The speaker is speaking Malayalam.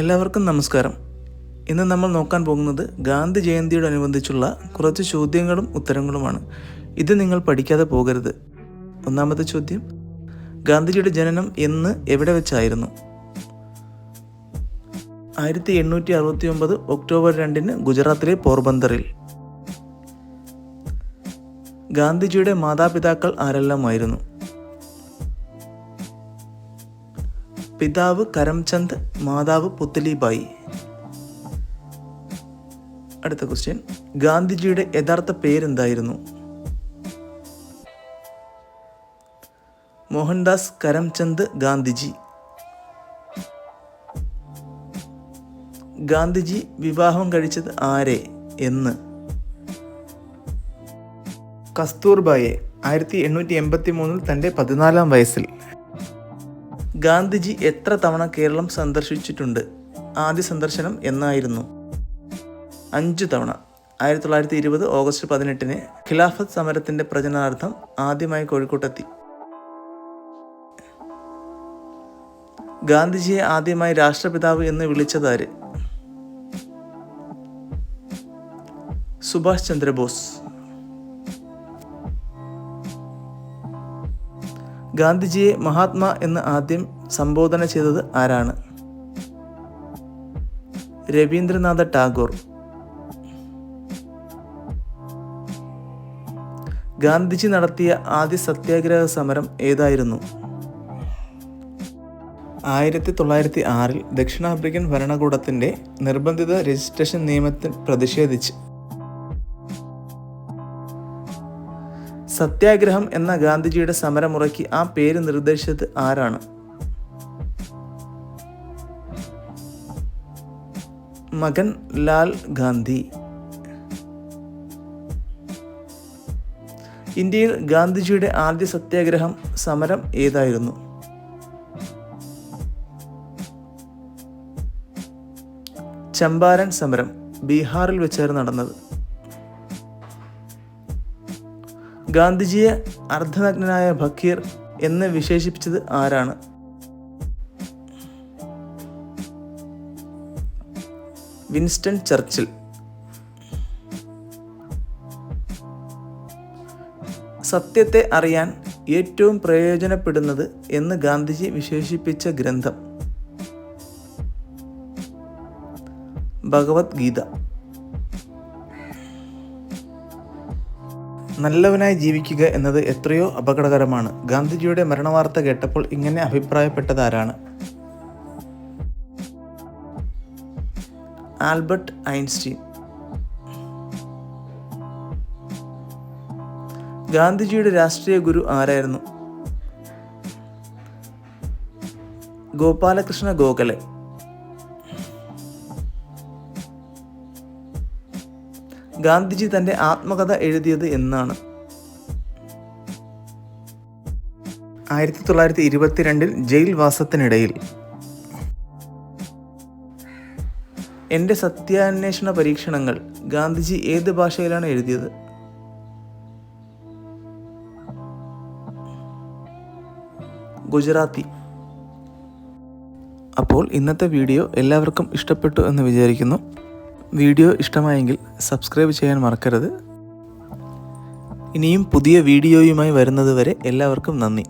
എല്ലാവർക്കും നമസ്കാരം. ഇന്ന് നമ്മൾ നോക്കാൻ പോകുന്നത് ഗാന്ധി ജയന്തിയോടനുബന്ധിച്ചുള്ള കുറച്ച് ചോദ്യങ്ങളും ഉത്തരങ്ങളുമാണ്. ഇത് നിങ്ങൾ പഠിക്കാതെ പോകരുത്. ഒന്നാമത്തെ ചോദ്യം ഗാന്ധിജിയുടെ ജനനം എന്ന് എവിടെ വെച്ചായിരുന്നു? ആയിരത്തി എണ്ണൂറ്റി അറുപത്തി ഒമ്പത് ഒക്ടോബർ രണ്ടിന് ഗുജറാത്തിലെ പോർബന്ദറിൽ. ഗാന്ധിജിയുടെ മാതാപിതാക്കൾ ആരെല്ലാമായിരുന്നു? പിതാവ് കരംചന്ദ് മാതാവ് പുത്തലിബായി. അടുത്ത ക്വസ്റ്റ്യൻ ഗാന്ധിജിയുടെ യഥാർത്ഥ പേരെന്തായിരുന്നു? മോഹൻദാസ് കരംചന്ദ് ഗാന്ധിജി. ഗാന്ധിജി വിവാഹം കഴിച്ചത് ആരെ എന്ന്? കസ്തൂർബായെ ആയിരത്തി എണ്ണൂറ്റി എൺപത്തി മൂന്നിൽ തന്റെ പതിനാലാം വയസ്സിൽ. ഗാന്ധിജി എത്ര തവണ കേരളം സന്ദർശിച്ചിട്ടുണ്ട്? ആദ്യ സന്ദർശനം എന്നായിരുന്നു. അഞ്ചു തവണ. ആയിരത്തി തൊള്ളായിരത്തി ഇരുപത് ഓഗസ്റ്റ് പതിനെട്ടിന് ഖിലാഫത്ത് സമരത്തിന്റെ പ്രചരണാർത്ഥം ആദ്യമായി കോഴിക്കോട്ടെത്തി. ഗാന്ധിജിയെ ആദ്യമായി രാഷ്ട്രപിതാവ് എന്ന് വിളിച്ചതാര്? സുഭാഷ് ചന്ദ്രബോസ്. ഗാന്ധിജിയെ മഹാത്മാ എന്ന് ആദ്യം സംബോധന ചെയ്തത് ആരാണ്? രവീന്ദ്രനാഥ ടാഗോർ. ഗാന്ധിജി നടത്തിയ ആദ്യ സത്യാഗ്രഹ സമരം ഏതായിരുന്നു? ആയിരത്തി തൊള്ളായിരത്തി ആറിൽ ദക്ഷിണാഫ്രിക്കൻ ഭരണകൂടത്തിന്റെ നിർബന്ധിത രജിസ്ട്രേഷൻ നിയമത്തിൽ പ്രതിഷേധിച്ച് സത്യാഗ്രഹം എന്ന ഗാന്ധിജിയുടെ സമരമുറയ്ക്ക് ആ പേര് നിർദ്ദേശിച്ചത് ആരാണ്? മകൻ ലാൽ ഗാന്ധി. ഇന്ത്യയിൽ ഗാന്ധിജിയുടെ ആദ്യ സത്യാഗ്രഹം സമരം ഏതായിരുന്നു? ചമ്പാരൻ സമരം ബീഹാറിൽ വെച്ചായിരുന്നു നടന്നത്. ഗാന്ധിജിയെ അർദ്ധനഗ്നനായ ഭക്കീർ എന്ന് വിശേഷിപ്പിച്ചത് ആരാണ്? Winston Churchill. സത്യത്തെ അറിയാൻ ഏറ്റവും പ്രയോജനപ്പെടുന്നത് എന്ന് ഗാന്ധിജി വിശേഷിപ്പിച്ച ഗ്രന്ഥം. ഭഗവത്ഗീത. നല്ലവനായി ജീവിക്കുക എന്നത് എത്രയോ അപകടകരമാണ്. ഗാന്ധിജിയുടെ മരണവാർത്ത കേട്ടപ്പോൾ ഇങ്ങനെ അഭിപ്രായപ്പെട്ടതാരാണ് ആൽബർട്ട് ഐൻസ്റ്റീൻ. ഗാന്ധിജിയുടെ രാഷ്ട്രീയ ഗുരു ആരായിരുന്നു? ഗോപാലകൃഷ്ണ ഗോഖലെ. ഗാന്ധിജി തന്റെ ആത്മകഥ എഴുതിയത് എന്നാണ്. ആയിരത്തി തൊള്ളായിരത്തി ഇരുപത്തിരണ്ടിൽ ജയിൽ വാസത്തിനിടയിൽ എന്റെ സത്യാന്വേഷണ പരീക്ഷണങ്ങൾ ഗാന്ധിജി ഏത് ഭാഷയിലാണ് എഴുതിയത്? ഗുജറാത്തി. അപ്പോൾ ഇന്നത്തെ വീഡിയോ എല്ലാവർക്കും ഇഷ്ടപ്പെട്ടു എന്ന് വിചാരിക്കുന്നു. വീഡിയോ ഇഷ്ടമായെങ്കിൽ സബ്സ്ക്രൈബ് ചെയ്യാൻ മറക്കരുത്. ഇനിയും പുതിയ വീഡിയോയുമായി വരുന്നതുവരെ എല്ലാവർക്കും നന്ദി.